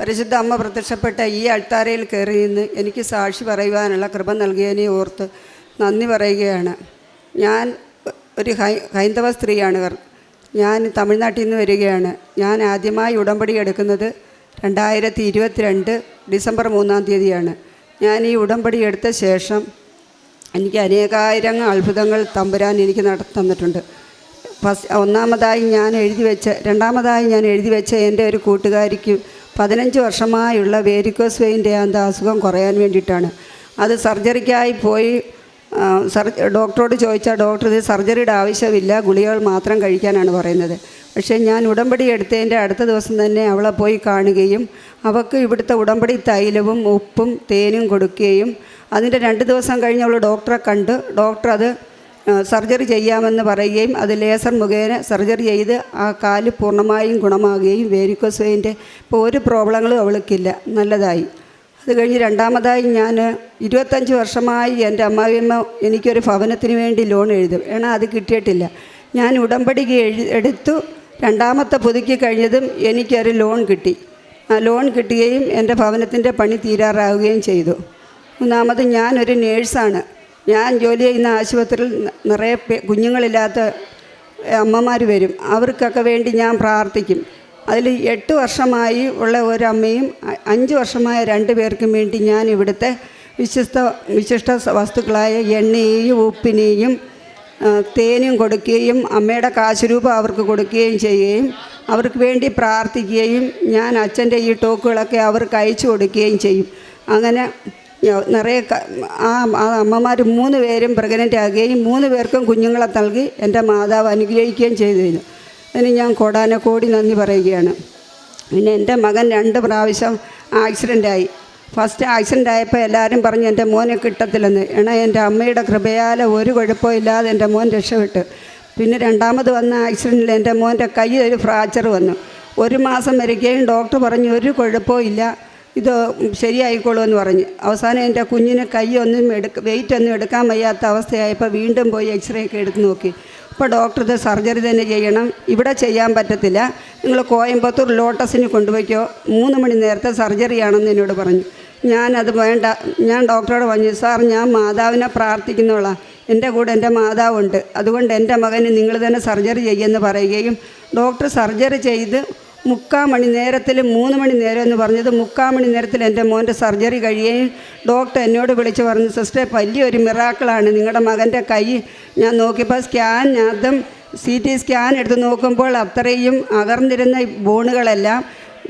പരിശുദ്ധ അമ്മ പ്രത്യക്ഷപ്പെട്ട ഈ അൾത്താരയിൽ കയറി നിന്ന് എനിക്ക് സാക്ഷി പറയുവാനുള്ള കൃപ നൽകിയതിനെ ഓർത്ത് നന്ദി പറയുകയാണ്. ഞാൻ ഒരു ഹൈന്ദവ സ്ത്രീയാണ് ഞാൻ തമിഴ്നാട്ടിൽ നിന്ന് വരികയാണ്. ഞാൻ ആദ്യമായി ഉടമ്പടി എടുക്കുന്നത് രണ്ടായിരത്തി ഇരുപത്തിരണ്ട് ഡിസംബർ മൂന്നാം തീയതിയാണ്. ഞാൻ ഈ ഉടമ്പടി എടുത്ത ശേഷം എനിക്ക് അനേകായിരം അത്ഭുതങ്ങൾ തമ്പുരാൻ എനിക്ക് നട തന്നിട്ടുണ്ട്. ഫസ്റ്റ് ഒന്നാമതായി ഞാൻ എഴുതി വെച്ച രണ്ടാമതായി ഞാൻ എഴുതി വെച്ച എന്റെ ഒരു കൂട്ടുകാരിക്ക് പതിനഞ്ച് വർഷമായുള്ള വേരിക്കോസ് വെയിന്റെ അന്ത അസുഖം കുറയാൻ വേണ്ടിയിട്ടാണ്. അത് സർജറിക്കായി പോയി സർ ഡോക്ടറോട് ചോദിച്ചാൽ ഡോക്ടർ ഇത് സർജറിയുടെ ആവശ്യമില്ല ഗുളികകൾ മാത്രം കഴിക്കാനാണ് പറയുന്നത്. പക്ഷേ ഞാൻ ഉടമ്പടി എടുത്തതിന്റെ അടുത്ത ദിവസം തന്നെ അവളെ പോയി കാണുകയും അവൾക്ക് ഇവിടുത്തെ ഉടമ്പടി തൈലവും ഉപ്പും തേനും കൊടുക്കുകയും അതിന്റെ രണ്ട് ദിവസം കഴിഞ്ഞ് അവൾ ഡോക്ടറെ കണ്ട് ഡോക്ടർ അത് സർജറി ചെയ്യാമെന്ന് പറയുകയും അത് ലേസർ മുഖേന സർജറി ചെയ്ത് ആ കാൽ പൂർണമായും ഗുണമാകുകയും വേരിക്കോസ് വെയിന്റെ ഇപ്പോൾ ഒരു പ്രോബ്ലങ്ങളും അവൾക്കില്ല. നല്ലതായി. അത് കഴിഞ്ഞ് രണ്ടാമതായി ഞാൻ ഇരുപത്തഞ്ച് വർഷമായി എന്റെ അമ്മാവിയമ്മ എനിക്കൊരു ഭവനത്തിന് വേണ്ടി ലോൺ എഴുതും. എന്നാൽ അത് കിട്ടിയിട്ടില്ല. ഞാൻ ഉടമ്പടിക്ക് എഴു എടുത്തു. രണ്ടാമത്തെ പുതുക്കി കഴിഞ്ഞതും എനിക്കൊരു ലോൺ കിട്ടി. ആ ലോൺ കിട്ടുകയും എന്റെ ഭവനത്തിന്റെ പണി തീരാറാവുകയും ചെയ്തു. മൂന്നാമത് ഞാനൊരു നേഴ്സാണ്. ഞാൻ ജോലി ചെയ്യുന്ന ആശുപത്രിയിൽ നിറയെ കുഞ്ഞുങ്ങളില്ലാത്ത അമ്മമാർ വരും. അവർക്കൊക്കെ വേണ്ടി ഞാൻ പ്രാർത്ഥിക്കും. അതിൽ എട്ട് വർഷമായി ഉള്ള ഒരമ്മയും അഞ്ച് വർഷമായ രണ്ട് പേർക്കും വേണ്ടി ഞാൻ ഇവിടുത്തെ വിശിഷ്ട വിശിഷ്ട വസ്തുക്കളായ എണ്ണയെയും ഉപ്പിനെയും തേനും കൊടുക്കുകയും അമ്മയുടെ കാശുരൂപം അവർക്ക് കൊടുക്കുകയും ചെയ്യുകയും അവർക്ക് വേണ്ടി പ്രാർത്ഥിക്കുകയും ഞാൻ അച്ഛന്റെ ഈ ടോക്കുകളൊക്കെ അവർക്ക് അയച്ചു കൊടുക്കുകയും ചെയ്യും. അങ്ങനെ നിറയെ ആ ആ അമ്മമാർ മൂന്ന് പേരും പ്രഗ്നന്റ് ആകുകയും മൂന്ന് പേർക്കും കുഞ്ഞുങ്ങളെ നൽകി എന്റെ മാതാവ് അനുഗ്രഹിക്കുകയും ചെയ്തിരുന്നു. അതിന് ഞാൻ കോടാനക്കോടി നന്ദി പറയുകയാണ്. പിന്നെ എന്റെ മകൻ രണ്ട് പ്രാവശ്യം ആക്സിഡന്റായി ഫസ്റ്റ് ആക്സിഡന്റ് ആയപ്പോൾ എല്ലാവരും പറഞ്ഞു എന്റെ മോനെ കിട്ടത്തില്ലെന്ന്. എണ എന്റെ അമ്മയുടെ കൃപയാൽ ഒരു കുഴപ്പവും ഇല്ലാതെ എന്റെ മോൻ രക്ഷപ്പെട്ടു. പിന്നെ രണ്ടാമത് വന്ന ആക്സിഡന്റിൽ എന്റെ മോന്റെ കൈ ഒരു ഫ്രാക്ചർ വന്നു. ഒരു മാസം വരികയും ഡോക്ടർ പറഞ്ഞു ഒരു കുഴപ്പവും ഇല്ല. ഇത് ശരിയായിക്കോളൂ എന്ന് പറഞ്ഞു. അവസാനം എന്റെ കുഞ്ഞിന് കൈ ഒന്നും എടുക്ക വെയിറ്റ് ഒന്നും എടുക്കാൻ വയ്യാത്ത അവസ്ഥയായപ്പോൾ വീണ്ടും പോയി എക്സ്റേ ഒക്കെ എടുത്ത് നോക്കി. അപ്പോൾ ഡോക്ടർ ഇത് സർജറി തന്നെ ചെയ്യണം. ഇവിടെ ചെയ്യാൻ പറ്റത്തില്ല. നിങ്ങൾ കോയമ്പത്തൂർ ലോട്ടസിന് കൊണ്ടുപോയിക്കോ. മൂന്ന് മണി നേരത്തെ സർജറിയാണെന്ന് എന്നോട് പറഞ്ഞു. ഞാനത് വേണ്ട. ഞാൻ ഡോക്ടറോട് പറഞ്ഞു സാർ ഞാൻ മാതാവിനെ പ്രാർത്ഥിക്കുന്നോളാം എന്റെ കൂടെ എന്റെ മാതാവുണ്ട്. അതുകൊണ്ട് എന്റെ മകന് നിങ്ങൾ തന്നെ സർജറി ചെയ്യുമെന്ന് പറയുകയും ഡോക്ടർ സർജറി ചെയ്ത് മുക്കാൽ മണി നേരത്തിൽ മൂന്ന് മണി നേരം എന്ന് പറഞ്ഞത് മുക്കാൽ മണി നേരത്തിൽ എന്റെ മോന്റെ സർജറി കഴിയുകയും ഡോക്ടർ എന്നോട് വിളിച്ച് പറഞ്ഞു സിസ്റ്റർ വലിയൊരു മിറാക്കിളാണ്. നിങ്ങളുടെ മകന്റെ കൈ ഞാൻ നോക്കിയപ്പോൾ സ്കാൻ സ്കാനകത്തും സി ടി സ്കാൻ എടുത്ത് നോക്കുമ്പോൾ അത്രയും അകർന്നിരുന്ന ബോണുകളെല്ലാം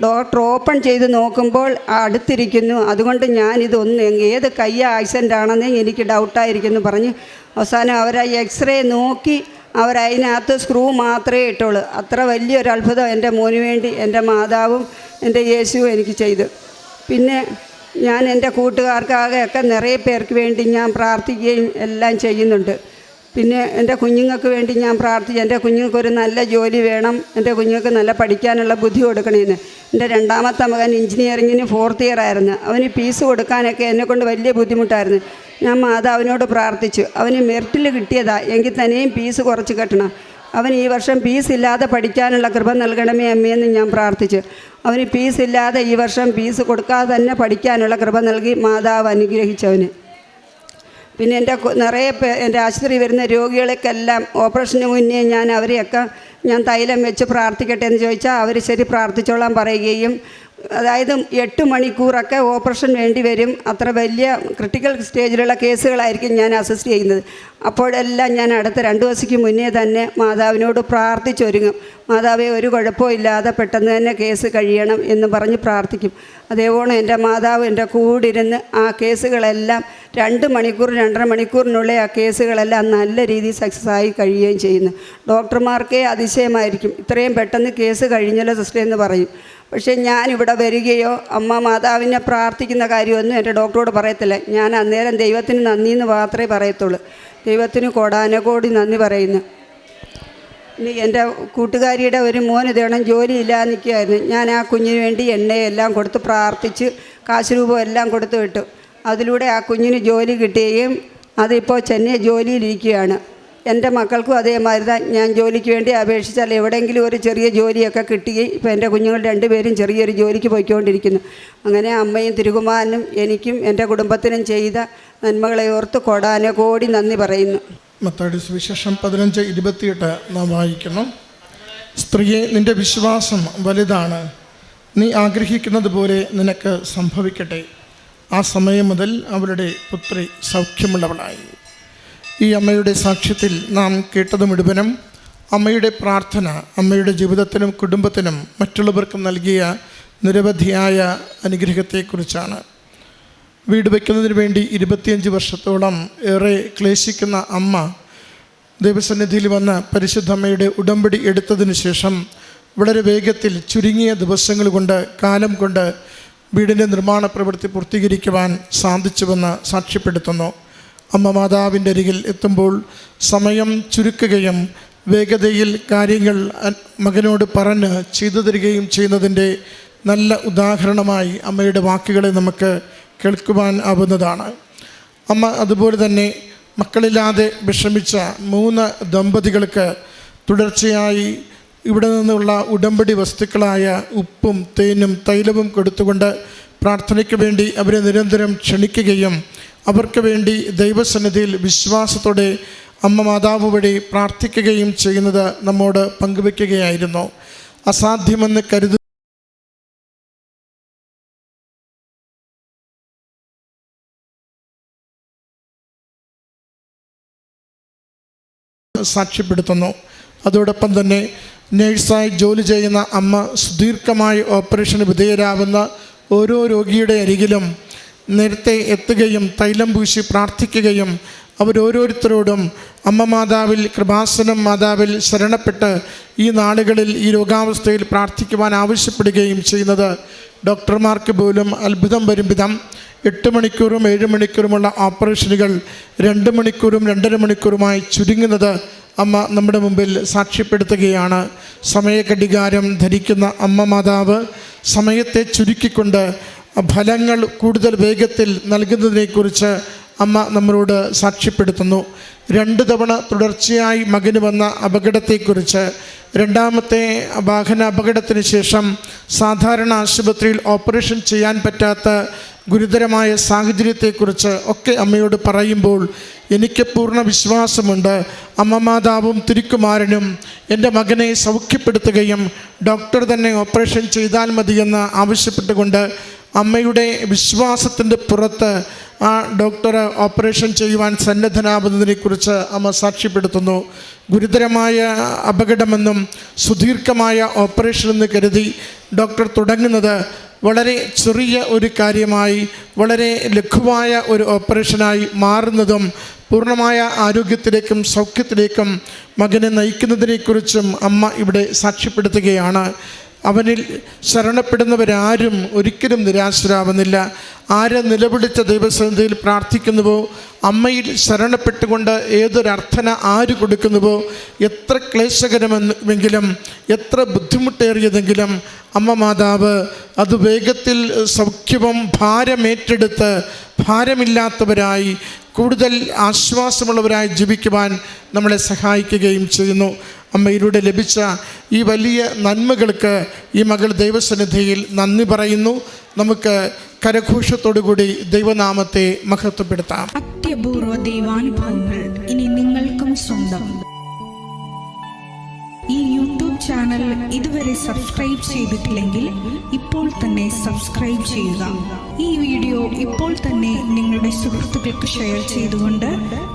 ഡോക്ടർ ഓപ്പൺ ചെയ്ത് നോക്കുമ്പോൾ അടുത്തിരിക്കുന്നു. അതുകൊണ്ട് ഞാനിതൊന്ന് ഏത് കൈ ആക്സിഡന്റ് ആണെന്ന് എനിക്ക് ഡൗട്ടായിരിക്കുന്നു പറഞ്ഞ് അവസാനം അവർ ആ എക്സ്റേ നോക്കി അവരതിനകത്ത് സ്ക്രൂ മാത്രമേ ഇട്ടുള്ളൂ. അത്ര വലിയൊരു അത്ഭുതം എന്റെ മോന് വേണ്ടി എന്റെ മാതാവും എന്റെ യേശുവും എനിക്ക് ചെയ്തു. പിന്നെ ഞാൻ എന്റെ കൂട്ടുകാർക്കാകെയൊക്കെ നിറയെ പേർക്ക് വേണ്ടി ഞാൻ പ്രാർത്ഥിക്കുകയും എല്ലാം ചെയ്യുന്നുണ്ട്. പിന്നെ എന്റെ കുഞ്ഞുങ്ങൾക്ക് വേണ്ടി ഞാൻ പ്രാർത്ഥിച്ചു. എന്റെ കുഞ്ഞുങ്ങൾക്ക് ഒരു നല്ല ജോലി വേണം. എന്റെ കുഞ്ഞുങ്ങൾക്ക് നല്ല പഠിക്കാനുള്ള ബുദ്ധി കൊടുക്കണേന്ന്. എന്റെ രണ്ടാമത്തെ മകൻ എഞ്ചിനീയറിങ്ങിന് ഫോർത്ത് ഇയർ ആയിരുന്നു. അവന് ഫീസ് കൊടുക്കാനൊക്കെ എന്നെക്കൊണ്ട് വലിയ ബുദ്ധിമുട്ടായിരുന്നു. ഞാൻ മാതാവിനോട് പ്രാർത്ഥിച്ചു. അവന് മെറിറ്റിൽ കിട്ടിയതാ. എങ്കിൽ തന്നെയും ഫീസ് കുറച്ച് കെട്ടണം. അവൻ ഈ വർഷം ഫീസ് ഇല്ലാതെ പഠിക്കാനുള്ള കൃപ നൽകണമേ അമ്മയെന്ന് ഞാൻ പ്രാർത്ഥിച്ചു. അവന് ഫീസ് ഇല്ലാതെ ഈ വർഷം ഫീസ് കൊടുക്കാതെ തന്നെ പഠിക്കാനുള്ള കൃപ നൽകി മാതാവ് അനുഗ്രഹിച്ചവന്. പിന്നെ എന്റെ നിറയെ എന്റെ ആശുപത്രി വരുന്ന രോഗികൾക്കെല്ലാം ഓപ്പറേഷന് മുന്നേ ഞാൻ അവരെയൊക്കെ ഞാൻ തൈലം വെച്ച് പ്രാർത്ഥിക്കട്ടെ എന്ന് ചോദിച്ചാൽ അവർ ശരി പ്രാർത്ഥിച്ചോളാൻ പറയുകയും അതായത് എട്ട് മണിക്കൂറൊക്കെ ഓപ്പറേഷൻ വേണ്ടി വരും. അത്ര വലിയ ക്രിട്ടിക്കൽ സ്റ്റേജിലുള്ള കേസുകളായിരിക്കും ഞാൻ അസിസ്റ്റ് ചെയ്യുന്നത്. അപ്പോഴെല്ലാം ഞാൻ അടുത്ത രണ്ട് ദിവസത്തേക്ക് മുന്നേ തന്നെ മാതാവിനോട് പ്രാർത്ഥിച്ചൊരുങ്ങും. മാതാവെ ഒരു കുഴപ്പമില്ലാതെ പെട്ടെന്ന് തന്നെ കേസ് കഴിയണം എന്ന് പറഞ്ഞ് പ്രാർത്ഥിക്കും. അതേപോലെ എന്റെ മാതാവ് എന്റെ കൂടിരുന്ന് ആ കേസുകളെല്ലാം രണ്ട് മണിക്കൂർ രണ്ടര മണിക്കൂറിനുള്ളിൽ ആ കേസുകളെല്ലാം നല്ല രീതിയിൽ സക്സസ് ആയി കഴിയുകയും ചെയ്യുന്നു. ഡോക്ടർമാർക്കേ അതിശയമായിരിക്കും. ഇത്രയും പെട്ടെന്ന് കേസ് കഴിഞ്ഞല്ലോ സിസ്റ്റർ എന്ന് പറയും. പക്ഷേ ഞാനിവിടെ വരികയോ അമ്മ മാതാവിനെ പ്രാർത്ഥിക്കുന്ന കാര്യമൊന്നും എന്റെ ഡോക്ടറോട് പറയത്തില്ല. ഞാൻ അന്നേരം ദൈവത്തിന് നന്ദി എന്ന് മാത്രമേ പറയത്തുള്ളൂ. ദൈവത്തിന് കോടാനകോടി നന്ദി പറയുന്നു. ഇനി എന്റെ കൂട്ടുകാരിയുടെ ഒരു മോൻ ഇതേണം ജോലിയില്ലാതെ നിൽക്കുകയായിരുന്നു. ഞാൻ ആ കുഞ്ഞിന് വേണ്ടി എണ്ണയെല്ലാം കൊടുത്ത് പ്രാർത്ഥിച്ച് കാശ് രൂപം എല്ലാം കൊടുത്തു വിട്ടു. അതിലൂടെ ആ കുഞ്ഞിന് ജോലി കിട്ടുകയും അതിപ്പോൾ ചെന്നൈ ജോലിയിലിരിക്കുകയാണ് എന്റെ മക്കൾക്കും അതേമാതിരി ഞാൻ ജോലിക്ക് വേണ്ടി അപേക്ഷിച്ചാൽ എവിടെയെങ്കിലും ഒരു ചെറിയ ജോലിയൊക്കെ കിട്ടി. ഇപ്പോൾ എന്റെ കുഞ്ഞുങ്ങൾ രണ്ടുപേരും ചെറിയൊരു ജോലിക്ക് പോയിക്കൊണ്ടിരിക്കുന്നു. അങ്ങനെ അമ്മയും തിരുകുമാരനും എനിക്കും എന്റെ കുടുംബത്തിനും ചെയ്ത നന്മകളെ ഓർത്ത് കൊടാനെ കോടി നന്ദി പറയുന്നു. മത്താടി സുവിശേഷം പതിനഞ്ച് ഇരുപത്തിയെട്ട് നാം വായിക്കണം. സ്ത്രീയെ നിന്റെ വിശ്വാസം വലുതാണ്. നീ ആഗ്രഹിക്കുന്നത് പോലെ നിനക്ക് സംഭവിക്കട്ടെ. ആ സമയം മുതൽ അവരുടെ പുത്രി സൗഖ്യമുള്ളവളായി. ഈ അമ്മയുടെ സാക്ഷ്യത്തിൽ നാം കേട്ടത് മുഴുവനും അമ്മയുടെ പ്രാർത്ഥന അമ്മയുടെ ജീവിതത്തിനും കുടുംബത്തിനും മറ്റുള്ളവർക്കും നൽകിയ നിരവധിയായ അനുഗ്രഹത്തെക്കുറിച്ചാണ്. വീട് വയ്ക്കുന്നതിന് വേണ്ടി ഇരുപത്തിയഞ്ച് വർഷത്തോളം ഏറെ ക്ലേശിക്കുന്ന അമ്മ ദൈവസന്നിധിയിൽ വന്ന പരിശുദ്ധമ്മയുടെ ഉടമ്പടി എടുത്തതിന് ശേഷം വളരെ വേഗത്തിൽ ചുരുങ്ങിയ ദിവസങ്ങൾ കൊണ്ട് കാലം കൊണ്ട് വീടിന്റെ നിർമ്മാണ പ്രവൃത്തി പൂർത്തീകരിക്കുവാൻ സാധിച്ചുവെന്ന് സാക്ഷ്യപ്പെടുത്തുന്നു. അമ്മ മാതാവിന്റെ അരികിൽ എത്തുമ്പോൾ സമയം ചുരുക്കുകയും വേഗതയിൽ കാര്യങ്ങൾ മകനോട് പറഞ്ഞ് ചെയ്തു തരികയും ചെയ്യുന്നതിന്റെ നല്ല ഉദാഹരണമായി അമ്മയുടെ വാക്കുകളെ നമുക്ക് കേൾക്കുവാൻ ആവുന്നതാണ്. അമ്മ അതുപോലെ തന്നെ മക്കളില്ലാതെ വിഷമിച്ച മൂന്ന് ദമ്പതികൾക്ക് തുടർച്ചയായി ഇവിടെ നിന്നുള്ള ഉടമ്പടി വസ്തുക്കളായ ഉപ്പും തേനും തൈലവും കൊടുത്തുകൊണ്ട് പ്രാർത്ഥനയ്ക്ക് വേണ്ടി അവരെ നിരന്തരം ക്ഷണിക്കുകയും അവർക്ക് വേണ്ടി ദൈവസന്നിധിയിൽ വിശ്വാസത്തോടെ അമ്മ മാതാവ് വഴി പ്രാർത്ഥിക്കുകയും ചെയ്യുന്നത് നമ്മോട് പങ്കുവെക്കുകയായിരുന്നു. അസാധ്യമെന്ന് കരുതു സാക്ഷ്യപ്പെടുത്തുന്നു. അതോടൊപ്പം തന്നെ നേഴ്സായി ജോലി ചെയ്യുന്ന അമ്മ സുദീർഘമായി ഓപ്പറേഷന് വിധേയരാകുന്ന ഓരോ രോഗിയുടെ അരികിലും നേരത്തെ എത്തുകയും തൈലം പൂശി പ്രാർത്ഥിക്കുകയും അവരോരോരുത്തരോടും അമ്മ മാതാവിൽ കൃപാസനം മാതാവിൽ ശരണപ്പെട്ട് ഈ നാളുകളിൽ ഈ രോഗാവസ്ഥയിൽ പ്രാർത്ഥിക്കുവാൻ ആവശ്യപ്പെടുകയും ചെയ്യുന്നത് ഡോക്ടർമാർക്ക് പോലും അത്ഭുതം വരും വിധം. എട്ട് മണിക്കൂറും ഏഴ് മണിക്കൂറുമുള്ള ഓപ്പറേഷനുകൾ രണ്ട് മണിക്കൂറും രണ്ടര മണിക്കൂറുമായി ചുരുങ്ങുന്നത് അമ്മ നമ്മുടെ മുമ്പിൽ സാക്ഷ്യപ്പെടുത്തുകയാണ്. സമയഘടികാരം ധരിക്കുന്ന അമ്മ മാതാവ് സമയത്തെ ചുരുക്കിക്കൊണ്ട് ഫലങ്ങൾ കൂടുതൽ വേഗത്തിൽ നൽകുന്നതിനെക്കുറിച്ച് അമ്മ നമ്മളോട് സാക്ഷ്യപ്പെടുത്തുന്നു. രണ്ട് തവണ തുടർച്ചയായി മകന് വന്ന അപകടത്തെക്കുറിച്ച് രണ്ടാമത്തെ വാഹന അപകടത്തിന് ശേഷം സാധാരണ ആശുപത്രിയിൽ ഓപ്പറേഷൻ ചെയ്യാൻ പറ്റാത്ത ഗുരുതരമായ സാഹചര്യത്തെക്കുറിച്ച് ഒക്കെ അമ്മയോട് പറയുമ്പോൾ എനിക്ക് പൂർണ വിശ്വാസമുണ്ട്. അമ്മ മാതാവും തിരുക്കുമാരനും എന്റെ മകനെ സൗഖ്യപ്പെടുത്തുകയും ഡോക്ടർ തന്നെ ഓപ്പറേഷൻ ചെയ്താൽ മതിയെന്ന് ആവശ്യപ്പെട്ടുകൊണ്ട് അമ്മയുടെ വിശ്വാസത്തിന്റെ പുറത്ത് ആ ഡോക്ടർ ഓപ്പറേഷൻ ചെയ്യുവാൻ സന്നദ്ധനാകുന്നതിനെക്കുറിച്ച് അമ്മ സാക്ഷ്യപ്പെടുത്തുന്നു. ഗുരുതരമായ അപകടമെന്നും സുദീർഘമായ ഓപ്പറേഷൻ എന്ന് കരുതി ഡോക്ടർ തുടങ്ങുന്നത് വളരെ ചെറിയ ഒരു കാര്യമായി വളരെ ലഘുവായ ഒരു ഓപ്പറേഷനായി മാറുന്നതും പൂർണമായ ആരോഗ്യത്തിലേക്കും സൗഖ്യത്തിലേക്കും മകനെ നയിക്കുന്നതിനെക്കുറിച്ചും അമ്മ ഇവിടെ സാക്ഷ്യപ്പെടുത്തുകയാണ്. അവനിൽ ശരണപ്പെടുന്നവരാരും ഒരിക്കലും നിരാശരാവുന്നില്ല. ആരെ നിലവിളിച്ച ദൈവസന്നിധിയിൽ പ്രാർത്ഥിക്കുന്നുവോ അമ്മയിൽ ശരണപ്പെട്ടുകൊണ്ട് ഏതൊരർത്ഥന ആര് കൊടുക്കുന്നുവോ എത്ര ക്ലേശകരമെങ്കിലും എത്ര ബുദ്ധിമുട്ടേറിയതെങ്കിലും അമ്മ മാതാവ് അത് വേഗത്തിൽ സൗഖ്യവും ഭാരമേറ്റെടുത്ത് ഭാരമില്ലാത്തവരായി കൂടുതൽ ആശ്വാസമുള്ളവരായി ജീവിക്കുവാൻ നമ്മളെ സഹായിക്കുകയും ചെയ്യുന്നു. അമ്മയിലൂടെ ലഭിച്ച ഈ വലിയ നന്മകൾക്ക് ഈ മകൾ ദൈവസന്നിധിയിൽ നന്ദി പറയുന്നു. നമുക്ക് കരഘോഷത്തോടുകൂടി ദൈവനാമത്തെ മഹത്വപ്പെടുത്താം. അത്യപൂർവ ദൈവാനുഭവങ്ങൾ ഇനി നിങ്ങൾക്കും സ്വന്തം. ഈ യൂട്യൂബ് ചാനൽ ഇതുവരെ സബ്സ്ക്രൈബ് ചെയ്തിട്ടില്ലെങ്കിൽ ഇപ്പോൾ തന്നെ സബ്സ്ക്രൈബ് ചെയ്യുക. ഈ വീഡിയോ ഇപ്പോൾ തന്നെ നിങ്ങളുടെ സുഹൃത്തുക്കൾക്ക് ഷെയർ ചെയ്തുകൊണ്ട്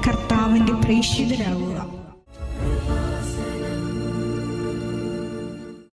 കർത്താവിന്റെ പ്രേക്ഷിതരാകുക.